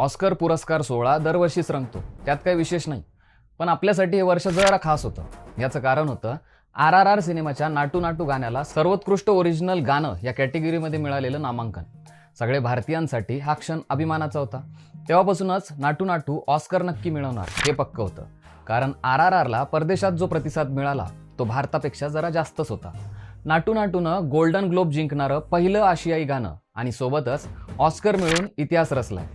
Oscar पुरस्कार सोहळा दरवर्षीच रंगतो. त्यात काही विशेष नाही. पण आपल्यासाठी हे वर्ष जरा खास होतं. याचं कारण होतं आर आर आर सिनेमाच्या नाटू नाटू गाण्याला सर्वोत्कृष्ट ओरिजिनल गाणं या कॅटेगरीमध्ये मिळालेलं नामांकन. सगळे भारतीयांसाठी हा क्षण अभिमानाचा होता. तेव्हापासूनच नाटू नाटू ऑस्कर नक्की मिळवणार हे पक्क होतं. कारण आर आर आरला परदेशात जो प्रतिसाद मिळाला तो भारतापेक्षा जरा जास्तच होता. नाटू नाटूनं गोल्डन ग्लोब जिंकणारं पहिलं आशियाई गाणं आणि सोबतच ऑस्कर मिळून इतिहास रचलाय.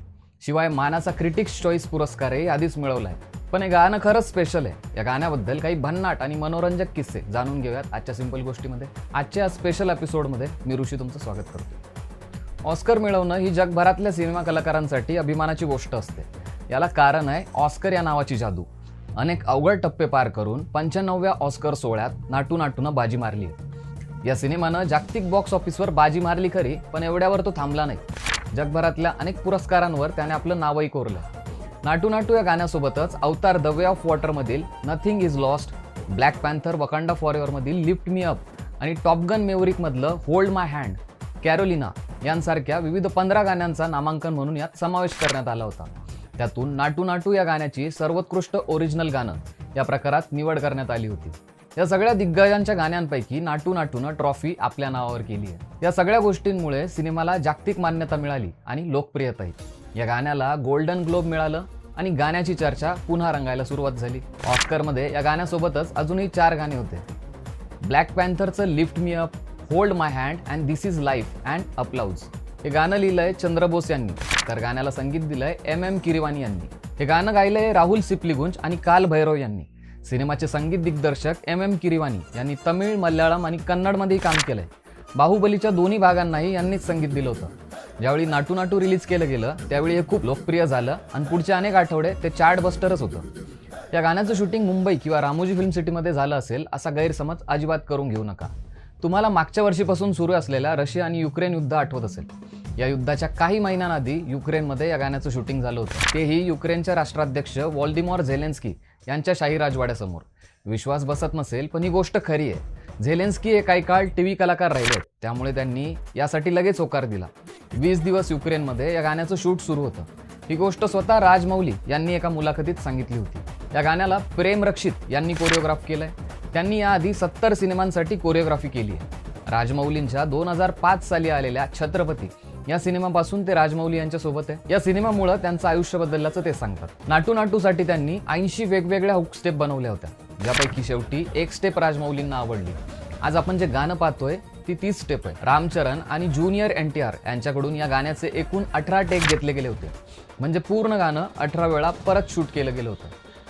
शिवाय मानाचा क्रिटिक्स चॉईस पुरस्कारही आधीच मिळवलाय. पण हे गाणं खरंच स्पेशल आहे. या गाण्याबद्दल काही भन्नाट आणि मनोरंजक किस्से जाणून घेऊयात आजच्या सिंपल गोष्टीमध्ये. आजच्या स्पेशल एपिसोडमध्ये मी ऋषी तुमचं स्वागत करतो ऑस्कर मिळवणं ही जगभरातल्या सिनेमा कलाकारांसाठी अभिमानाची गोष्ट असते. याला कारण आहे ऑस्कर या नावाची जादू. अनेक अवघड टप्पे पार करून पंच्याण्णव्या ऑस्कर सोहळ्यात नाटू नाटूनं बाजी मारली. आहे या सिनेमानं जागतिक बॉक्स ऑफिसवर बाजी मारली खरी पण एवढ्यावर तो थांबला नाही. जगभरातल्या अनेक पुरस्कारांवर त्याने आपलं नावही कोरलं. नाटू नाटू या गाण्यासोबतच Avatar the way of वॉटरमधील nothing is lost Black Panther Wakanda for मधील लिफ्ट मी अप आणि टॉपगन मेवरिकमधलं होल्ड माय हँड कॅरोलिना यांसारख्या विविध पंधरा गाण्यांचा नामांकन म्हणून यात समावेश करण्यात आला होता. त्यातून नाटू नाटू या गाण्याची सर्वोत्कृष्ट ओरिजिनल गाणं या प्रकारात निवड करण्यात आली होती. या सगळ्या दिग्गजांच्या गाण्यांपैकी नाटू नाटूनं ट्रॉफी आपल्या नावावर केली आहे. या सगळ्या गोष्टींमुळे सिनेमाला जागतिक मान्यता मिळाली आणि लोकप्रियताही. या गाण्याला गोल्डन ग्लोब मिळालं आणि गाण्याची चर्चा पुन्हा रंगायला सुरुवात झाली. ऑस्करमध्ये या गाण्यासोबतच अजूनही चार गाणे होते. Black पॅन्थरचं lift me up hold my hand and this is life and applause हे गाणं लिहिलंय चंद्रबोस यांनी. तर गाण्याला संगीत दिलंय एम एम किरिवानी यांनी. हे गाणं गायलंय राहुल सिपलीगुंज आणि काल भैरव यांनी. सिनेमाचे संगीत दिग्दर्शक एम एम किरिवानी यांनी तमिळ मल्याळम आणि कन्नडमध्येही काम केलंय. बाहुबलीच्या दोन्ही भागांनाही यांनीच संगीत दिलं होतं. ज्यावेळी नाटू नाटू रिलीज केलं गेलं त्यावेळी हे खूप लोकप्रिय झालं आणि पुढचे अनेक आठवडे ते चार्ट बस्टरच होतं. या गाण्याचं शूटिंग मुंबई किंवा रामोजी फिल्म सिटीमध्ये झालं असेल असा गैरसमज अजिबात करून घेऊ नका. तुम्हाला मागच्या वर्षीपासून सुरू असलेल्या रशिया आणि युक्रेन युद्ध आठवत असेल. या युद्धाच्या काही महिन्यांआधी युक्रेनमध्ये या गाण्याचं शूटिंग झालं होतं. तेही युक्रेनच्या राष्ट्राध्यक्ष वॉल्डिमॉर झेलेन्स्की यांच्या शाही राजवाड्यासमोर. विश्वास बसत नसेल पण ही गोष्ट खरी आहे. झेलेन्स्की हे काही काळ टी व्ही कलाकार राहिले त्यामुळे त्यांनी यासाठी लगेच होकार दिला. वीस दिवस युक्रेनमध्ये या गाण्याचं शूट सुरू होतं. ही गोष्ट स्वतः राजमौली यांनी एका मुलाखतीत सांगितली होती. या गाण्याला प्रेम रक्षित यांनी कोरिओग्राफ केलंय. त्यांनी याआधी सत्तर सिनेमांसाठी कोरिओग्राफी केली आहे. राजमौलींच्या दोन हजार पाच साली आलेल्या छत्रपती या सिनेमापासून ते राजमौली यांच्या सोबत आहे. या सिनेमामुळे त्यांचं आयुष्य बदलल्याचं ते सांगतात. नाटू नाटूसाठी त्यांनी ऐंशी वेगवेगळ्या हुक स्टेप बनवल्या होत्या. ज्यापैकी शेवटी एक स्टेप राजमौलींना आवडली. आज आपण जे गाणं पाहतोय ती तीच स्टेप आहे. रामचरण आणि ज्युनियर एन टी आर यांच्याकडून या गाण्याचे एकूण अठरा टेक घेतले गेले होते. म्हणजे पूर्ण गाणं अठरा वेळा परत शूट केलं गेलं होतं.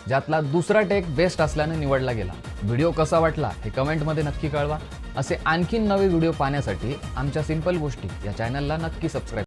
ज्यातला दुसरा टेक बेस्ट असल्याने निवडला गेला. व्हिडिओ कसा वाटला हे कमेंटमध्ये नक्की कळवा. असे आणखीन नवे व्हिडिओ पाहण्यासाठी आमच्या सिंपल गोष्टी या चॅनलला नक्की सबस्क्राईब